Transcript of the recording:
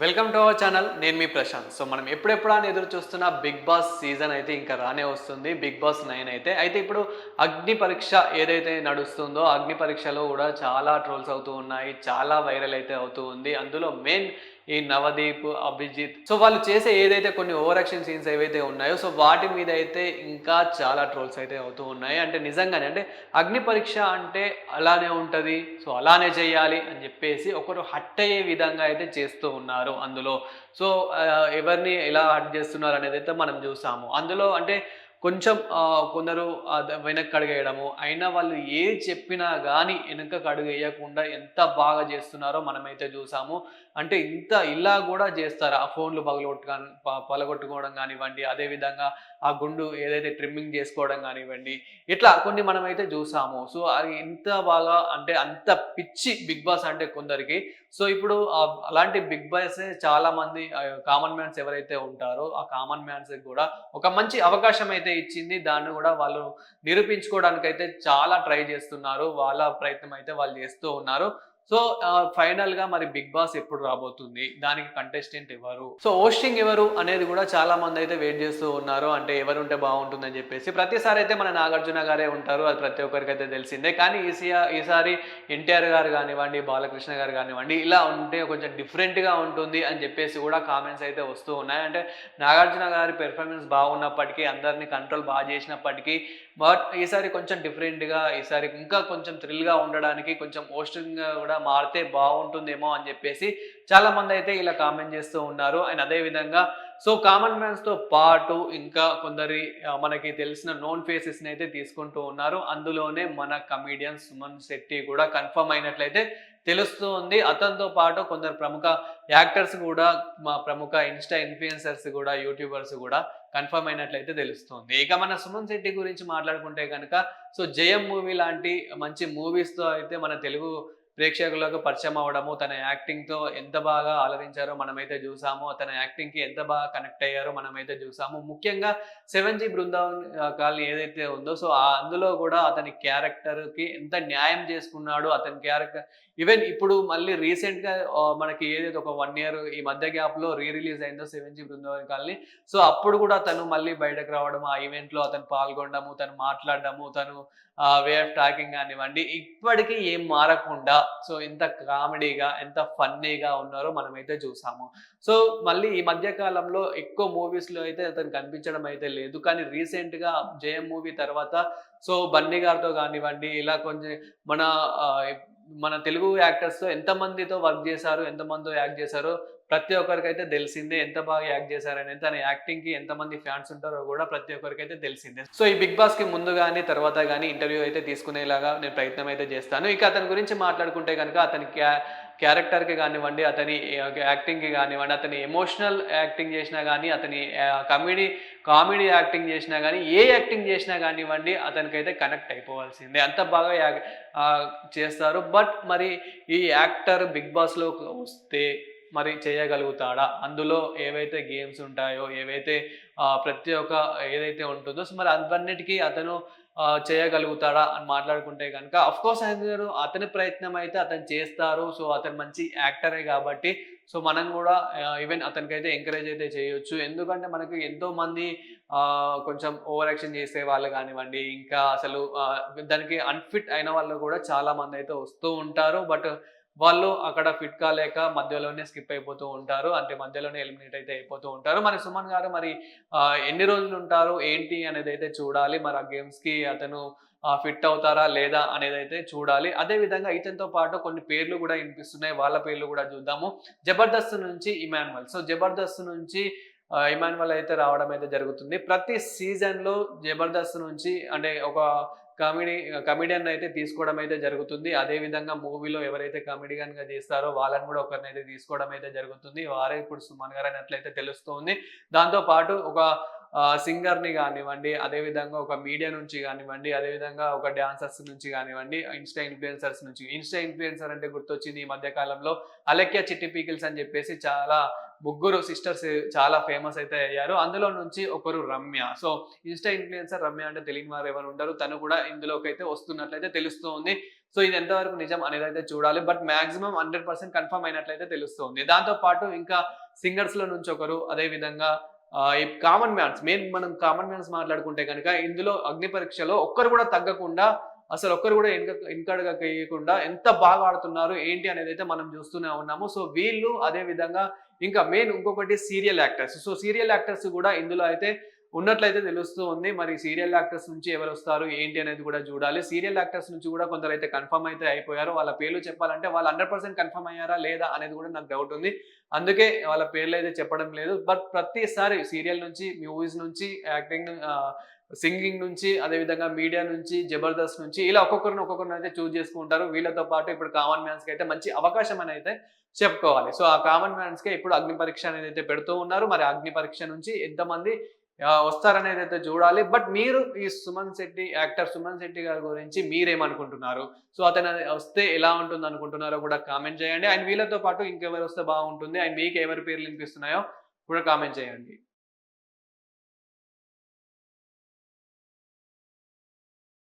Welcome to our channel నేను మీ Prashanth. So మనం ఎప్పుడెప్పుడు అని ఎదురు చూస్తున్న బిగ్ బాస్ సీజన్ అయితే ఇంకా రానే వస్తుంది. బిగ్ బాస్ నైన్ అయితే. అయితే ఇప్పుడు అగ్ని పరీక్ష ఏదైతే నడుస్తుందో అగ్ని పరీక్షలో కూడా చాలా ట్రోల్స్ అవుతూ ఉన్నాయి. చాలా వైరల్ అయితే అవుతూ ఉంది. అందులో మెయిన్ ఈ నవదీప్ అభిజిత్. సో వాళ్ళు చేసే ఏదైతే కొన్ని ఓవర్ యాక్షన్ సీన్స్ ఏవైతే ఉన్నాయో సో వాటి మీద అయితే ఇంకా చాలా ట్రోల్స్ అయితే అవుతూ ఉన్నాయి. అంటే నిజంగానే అంటే అగ్ని పరీక్ష అంటే అలానే ఉంటుంది సో అలానే చేయాలి అని చెప్పేసి ఒకరు హట్ అయ్యే విధంగా అయితే చేస్తూ ఉన్నారు అందులో. సో ఎవరిని ఎలా హట్ చేస్తున్నారు అనేది అయితే మనం చూసాము. అందులో అంటే కొంచెం కొందరు వెనక్కి అడుగేయడము అయినా వాళ్ళు ఏ చెప్పినా కానీ వెనక్కి అడుగేయకుండా ఎంత బాగా చేస్తున్నారో మనమైతే చూసాము. అంటే ఇంత ఇలా కూడా చేస్తారు? ఆ ఫోన్లు పగలగొట్టుగా పగలగొట్టుకోవడం కానివ్వండి అదేవిధంగా ఆ గుండు ఏదైతే ట్రిమ్మింగ్ చేసుకోవడం కానివ్వండి ఇట్లా కొన్ని మనమైతే చూసాము. సో అది ఎంత బాగా అంటే అంత పిచ్చి బిగ్ బాస్ అంటే కొందరికి. సో ఇప్పుడు అలాంటి బిగ్ బాస్ చాలా మంది కామన్ మ్యాన్స్ ఎవరైతే ఉంటారో ఆ కామన్ మ్యాన్స్ కూడా ఒక మంచి అవకాశం అయితే ఇచ్చింది. దాన్ని కూడా వాళ్ళు నిరూపించుకోవడానికి అయితే చాలా ట్రై చేస్తున్నారు. వాళ్ళ ప్రయత్నం అయితే వాళ్ళు చేస్తూ ఉన్నారు. సో ఫైనల్గా మరి బిగ్ బాస్ ఎప్పుడు రాబోతుంది? దానికి కంటెస్టెంట్ ఎవరు? సో హోస్టింగ్ ఎవరు అనేది కూడా చాలా మంది అయితే వెయిట్ చేస్తూ ఉన్నారు. అంటే ఎవరు ఉంటే బాగుంటుందని చెప్పేసి. ప్రతిసారి అయితే మన నాగార్జున గారే ఉంటారు. అది ప్రతి ఒక్కరికి అయితే తెలిసిందే. కానీ ఈసీ- ఈసారి ఎన్టీఆర్ గారు కానివ్వండి బాలకృష్ణ గారు కానివ్వండి ఇలా ఉంటే కొంచెం డిఫరెంట్గా ఉంటుంది అని చెప్పేసి కూడా కామెంట్స్ అయితే వస్తూ ఉన్నాయి. అంటే నాగార్జున గారి పెర్ఫార్మెన్స్ బాగున్నప్పటికీ అందరినీ కంట్రోల్ బాగా చేసినప్పటికీ బట్ ఈసారి కొంచెం డిఫరెంట్గా ఈసారి ఇంకా కొంచెం థ్రిల్గా ఉండడానికి కొంచెం హోస్టింగ్ కూడా మారితే బాగుంటుందేమో అని చెప్పేసి చాలామంది అయితే ఇలా కామెంట్ చేస్తూ ఉన్నారు. అండ్ అదే విధంగా సో కామన్ మ్యాన్స్తో పాటు ఇంకా కొందరి మనకి తెలిసిన నోన్ ఫేసెస్ని అయితే తీసుకుంటూ ఉన్నారు. అందులోనే మన కమీడియన్ సుమన్ శెట్టి కూడా కన్ఫర్మ్ అయినట్లయితే తెలుస్తూ ఉంది. అతనితో పాటు కొందరు ప్రముఖ యాక్టర్స్ కూడా మా ప్రముఖ ఇన్స్టా ఇన్ఫ్లుయెన్సర్స్ కూడా యూట్యూబర్స్ కూడా కన్ఫర్మ్ అయినట్లయితే తెలుస్తుంది ఇక మన సుమన్ శెట్టి గురించి మాట్లాడుకుంటే కనుక సో జయం మూవీ లాంటి మంచి మూవీస్తో అయితే మన తెలుగు ప్రేక్షకులకు పరిచయం అవ్వడము తన యాక్టింగ్తో ఎంత బాగా ఆలరించారో మనమైతే చూసాము తన యాక్టింగ్కి ఎంత బాగా కనెక్ట్ అయ్యారో మనమైతే చూసాము. ముఖ్యంగా సెవెన్ జీ బృందావన్ కాలనీ ఏదైతే ఉందో సో ఆ అందులో కూడా అతని క్యారెక్టర్కి ఎంత న్యాయం చేసుకున్నాడు అతని క్యారెక్టర్ ఈవెన్ ఇప్పుడు మళ్ళీ రీసెంట్గా మనకి ఏదైతే ఒక వన్ ఇయర్ ఈ మధ్య గ్యాప్లో రీ రిలీజ్ అయిందో seven G Brindavan colony so అప్పుడు కూడా తను మళ్ళీ బయటకు రావడం ఆ ఈవెంట్లో అతను పాల్గొనడము తను మాట్లాడడము తను వే ఆఫ్ టాకింగ్ కానివ్వండి ఇప్పటికీ ఏం మారకుండా సో ఎంత కామెడీగా ఎంత ఫన్నీగా ఉన్నారో మనమైతే చూసాము. సో మళ్ళీ ఈ మధ్య కాలంలో ఎక్కువ మూవీస్లో అయితే అతను కనిపించడం అయితే లేదు. కానీ రీసెంట్గా జయం మూవీ తర్వాత సో బన్నీ గారితో కానివ్వండి ఇలా కొంచెం మన మన తెలుగు యాక్టర్స్తో ఎంత మందితో వర్క్ చేశారు ఎంత మందితో యాక్ట్ చేశారో ప్రతి ఒక్కరికైతే తెలిసిందే ఎంత బాగా యాక్ట్ చేశారని తన యాక్టింగ్కి ఎంత మంది ఫ్యాన్స్ ఉంటారో కూడా ప్రతి ఒక్కరికైతే తెలిసిందే. సో ఈ బిగ్ బాస్కి ముందు కానీ తర్వాత కానీ ఇంటర్వ్యూ అయితే తీసుకునేలాగా నేను ప్రయత్నం అయితే చేస్తాను. ఇక అతని గురించి మాట్లాడుకుంటే కనుక అతని క్యా క్యారెక్టర్కి కానివ్వండి అతని యాక్టింగ్కి కానివ్వండి అతని ఎమోషనల్ యాక్టింగ్ చేసినా కానీ అతని కమెడీ కామెడీ యాక్టింగ్ చేసినా కానీ ఏ యాక్టింగ్ చేసినా కానివ్వండి అతనికైతే కనెక్ట్ అయిపోవాల్సిందే. అంత బాగా చేస్తారు. బట్ మరి ఈ యాక్టర్ బిగ్ బాస్లో వస్తే మరి చేయగలుగుతాడా? అందులో ఏవైతే గేమ్స్ ఉంటాయో ఏవైతే ప్రతి ఒక్క ఏదైతే ఉంటుందో సో మరి అవన్నిటికీ అతను చేయగలుగుతాడా అని మాట్లాడుకుంటే కనుక కోర్స్ అందరూ అతని ప్రయత్నం అయితే అతను చేస్తారు. సో అతను మంచి యాక్టరే కాబట్టి సో మనం కూడా ఈవెన్ అతనికైతే ఎంకరేజ్ అయితే చేయొచ్చు. ఎందుకంటే మనకు ఎంతో మంది కొంచెం ఓవర్ యాక్షన్ చేసే వాళ్ళు కానివ్వండి ఇంకా అసలు దానికి అన్ఫిట్ అయిన వాళ్ళు కూడా చాలా మంది అయితే వస్తూ ఉంటారు. బట్ వాళ్ళు అక్కడ ఫిట్ కాలేక మధ్యలోనే స్కిప్ అయిపోతూ ఉంటారు. అంటే మధ్యలోనే ఎలిమినేట్ అయితే అయిపోతూ ఉంటారు. మరి సుమన్ గారు మరి ఎన్ని రోజులు ఉంటారు? ఏంటి అనేది అయితే చూడాలి. మరి ఆ గేమ్స్కి అతను ఫిట్ అవుతారా లేదా అనేది అయితే చూడాలి. అదే విధంగా ఇతనితో పాటు కొన్ని పేర్లు కూడా వినిపిస్తున్నాయి. వాళ్ళ పేర్లు కూడా చూద్దాము. జబర్దస్త్ నుంచి ఇమాన్యువల్ సో జబర్దస్త్ నుంచి ఆ, ఇమాన్యువల్ అయితే రావడం అయితే జరుగుతుంది. ప్రతి సీజన్లో జబర్దస్త్ నుంచి అంటే ఒక కామెడీ కమెడియన్ అయితే తీసుకోవడం అయితే జరుగుతుంది. అదే విధంగా మూవీలో ఎవరైతే కమెడియన్గా చేస్తారో వాళ్ళని కూడా ఒకరిని అయితే తీసుకోవడం అయితే జరుగుతుంది. వారే ఇప్పుడు సుమన్ గారు అన్నట్లయితే తెలుస్తుంది. దాంతో పాటు ఒక సింగర్ని కానివ్వండి అదేవిధంగా ఒక మీడియా నుంచి కానివ్వండి అదే విధంగా ఒక డాన్సర్స్ నుంచి కానివ్వండి ఇన్స్టా ఇన్ఫ్లుయెన్సర్స్ నుంచి. ఇన్స్టా ఇన్ఫ్లుయెన్సర్ అంటే గుర్తొచ్చింది ఈ మధ్య కాలంలో అలెక్య చిట్టి పీకిల్స్ అని చెప్పేసి చాలా ముగ్గురు సిస్టర్స్ చాలా ఫేమస్ అయితే అయ్యారు. అందులో నుంచి ఒకరు Ramya. So insta influencer Ramya అంటే తెలియని వారు ఎవరు ఉంటారు తను కూడా ఇందులోకి అయితే వస్తున్నట్లయితే తెలుస్తోంది. సో ఇది ఎంతవరకు నిజం అనేది అయితే చూడాలి. But maximum hundred percent confirm అయినట్లయితే తెలుస్తుంది. దాంతో పాటు ఇంకా సింగర్స్లో నుంచి ఒకరు అదే విధంగా ఈ కామన్ మ్యాన్స్ మెయిన్ మనం కామన్ మ్యాన్స్ మాట్లాడుకుంటే కనుక ఇందులో అగ్ని పరీక్షలో ఒక్కరు కూడా తగ్గకుండా అసలు ఒక్కరు కూడా వెనక వెనకడుగా వేయకుండా ఎంత బాగా ఆడుతున్నారు ఏంటి అనేది అయితే మనం చూస్తూనే ఉన్నాము. సో వీళ్ళు అదే విధంగా ఇంకా మెయిన్ ఇంకొకటి serial actors so serial actors కూడా ఇందులో అయితే ఉన్నట్లయితే తెలుస్తూ ఉంది. మరి సీరియల్ యాక్టర్స్ నుంచి ఎవరు వస్తారు ఏంటి అనేది కూడా చూడాలి. సీరియల్ యాక్టర్స్ నుంచి కూడా కొందరు అయితే కన్ఫర్మ్ అయితే అయిపోయారు. వాళ్ళ పేర్లు చెప్పాలంటే వాళ్ళు హండ్రెడ్ పర్సెంట్ కన్ఫర్మ్ అయ్యారా లేదా అనేది కూడా నాకు డౌట్ ఉంది. అందుకే వాళ్ళ పేర్లు అయితే చెప్పడం లేదు. బట్ ప్రతిసారి సీరియల్ నుంచి మూవీస్ నుంచి యాక్టింగ్ సింగింగ్ నుంచి అదేవిధంగా మీడియా నుంచి జబర్దస్త్ నుంచి ఇలా ఒక్కొక్కరిని ఒక్కొక్కరిని అయితే చూస్ చేసుకుంటారు. వీళ్ళతో పాటు ఇప్పుడు కామన్ మ్యాన్స్కి అయితే మంచి అవకాశం అని అయితే చెప్పుకోవాలి. సో ఆ కామన్ మ్యాన్స్కి ఇప్పుడు అగ్ని పరీక్ష అనేది అయితే పెడుతూ ఉన్నారు. మరి అగ్ని పరీక్ష నుంచి ఎంతమంది వస్తారనేది అయితే చూడాలి. బట్ మీరు ఈ సుమన్ శెట్టి యాక్టర్ సుమన్ శెట్టి గారి గురించి మీరేమనుకుంటున్నారు? సో అతను వస్తే ఎలా ఉంటుంది అనుకుంటున్నారో కూడా కామెంట్ చేయండి. అండ్ వీళ్ళతో పాటు ఇంకెవరు వస్తే బాగుంటుంది? అండ్ మీకు ఎవరి పేర్లు వినిపిస్తున్నాయో కూడా కామెంట్ చేయండి.